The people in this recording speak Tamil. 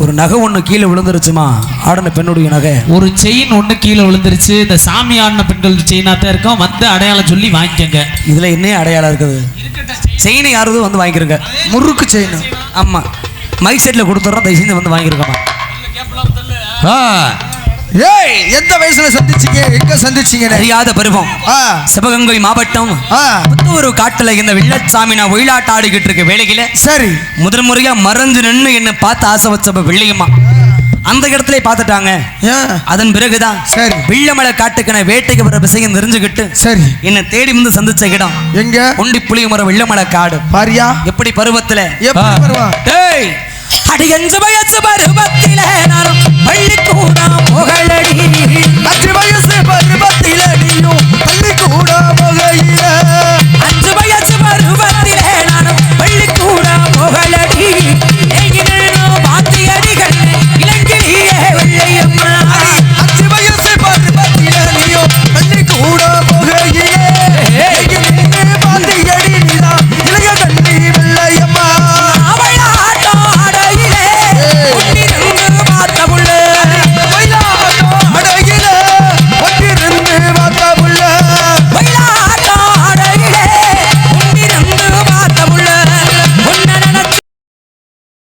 ஒரு நகை ஒண்ணு கீழே விழுந்துருச்சுமா? ஆடன பெண்ணுடைய நகை. ஒரு செயின் ஒண்ணு கீழே விழுந்துருச்சு. இந்த சாமி ஆடின பெண்கள் செயினா தான் இருக்கும். வந்து அடையாளம் சொல்லி வாங்கிக்கங்க. இதுல என்ன அடையாளம் இருக்குது? செயினை யாராவது வந்து வாங்கிக்கிறங்க முறுக்கு செயின் ஆமா. மைக் செட்ல கொடுத்துட்றோம். தயவு செஞ்சு வந்து வாங்கியிருக்கோமா ஆ. ஏய் எந்த வயசுல சந்திச்சீங்க? எங்க சந்திச்சீங்க அறியாத பருவம். சிவகங்கை மாவட்டம். புத்தூர் காட்டுல இந்த வெள்ளச்சாமி நான் ஒயிலாட்ட ஆடிக்கிட்டு இருக்க வேலையில. சரி. முதல் முறையா மறைஞ்சு நின்று என்ன பார்த்து ஆசை வச்சப்ப வெள்ளையம்மா. அந்த இடத்துல பார்த்துட்டாங்க. அதன் பிறகுதான் சரி. வெள்ளமலை காட்டுக்கு நான் வேட்டைக்கு வர விஷயம் தெரிஞ்சுக்கிட்டு சரி. என்னை தேடி வந்து சந்திச்ச இடம். எங்க? ஒண்டி புளிய மரம் வெள்ளமலை காடு. பாரியா? எப்படி பருவத்துல? அடி அஞ்சு வயசு பருவத்திலே